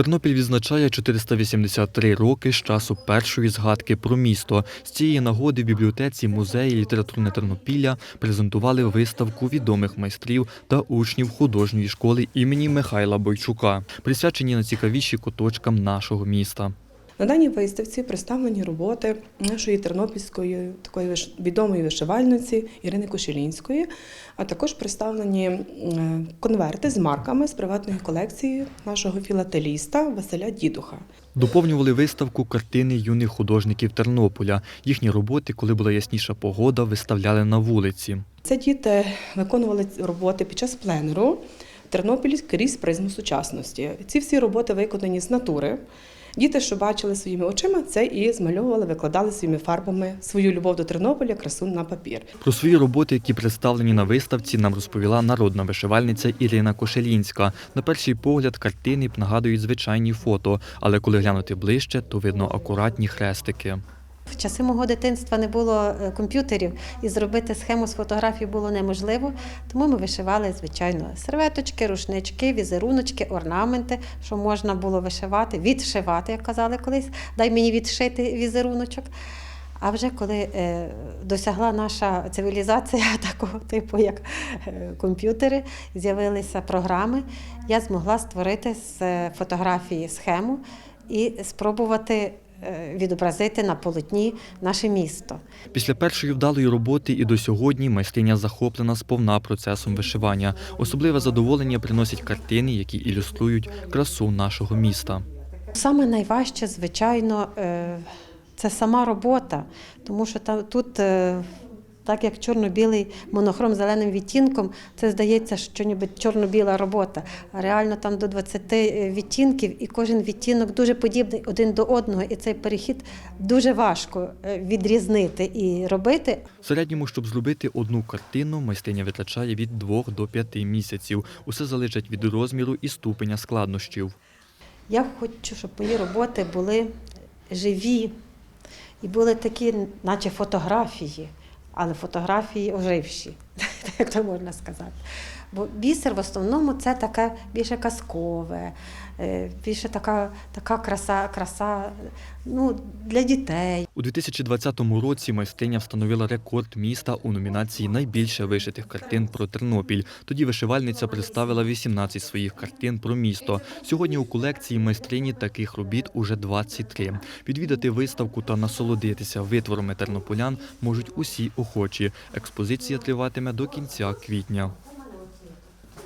Тернопіль відзначає 483 роки з часу першої згадки про місто. З цієї нагоди в бібліотеці музеї літературне Тернопілля презентували виставку відомих майстрів та учнів художньої школи імені Михайла Бойчука, присвячені найцікавіші куточкам нашого міста. На даній виставці представлені роботи нашої тернопільської такої відомої вишивальниці Ірини Кошелінської, а також представлені е, конверти з марками з приватної колекції нашого філателіста Василя Дідуха. Доповнювали виставку картини юних художників Тернополя. Їхні роботи, коли була ясніша погода, виставляли на вулиці. Це діти виконували роботи під час пленеру Тернопіль крізь призму сучасності. Ці всі роботи виконані з натури. Діти, що бачили своїми очима, це і змальовували, викладали своїми фарбами свою любов до Тернополя, красу на папір. Про свої роботи, які представлені на виставці, нам розповіла народна вишивальниця Ірина Кошелінська. На перший погляд картини нагадують звичайні фото, але коли глянути ближче, то видно акуратні хрестики. В часи мого дитинства не було е, комп'ютерів, і зробити схему з фотографій було неможливо. Тому ми вишивали, звичайно, серветочки, рушнички, візеруночки, орнаменти, що можна було вишивати, відшивати, як казали колись. Дай мені відшити візеруночок. А вже коли е, досягла наша цивілізація такого типу, як е, комп'ютери, з'явилися програми, я змогла створити з фотографії схему і спробувати відобразити на полотні наше місто. Після першої вдалої роботи і до сьогодні майстриня захоплена сповна процесом вишивання. Особливе задоволення приносять картини, які ілюструють красу нашого міста. Саме найважче, звичайно, е, це сама робота, тому що тут, е, так як чорно-білий монохром зеленим відтінком, це здається, що ніби чорно-біла робота. А реально там до 20 відтінків, і кожен відтінок дуже подібний один до одного, і цей перехід дуже важко е, відрізнити і робити. В середньому, щоб зробити одну картину, майстриня витрачає від 2 до 5 місяців. Усе залежить від розміру і ступеня складнощів. Я хочу, щоб мої роботи були живі і були такі, наче фотографії, але фотографії оживші, як то можна сказати. Бо бісер в основному це таке більше казкове, е, більше така, така краса, краса ну, для дітей. У 2020 році майстриня встановила рекорд міста у номінації Найбільше вишитих картин про Тернопіль. Тоді вишивальниця представила 18 своїх картин про місто. Сьогодні у колекції майстрині таких робіт уже 23. Відвідати виставку та насолодитися витворами тернополян можуть усі охочі. Експозиція триватиме до кінця квітня.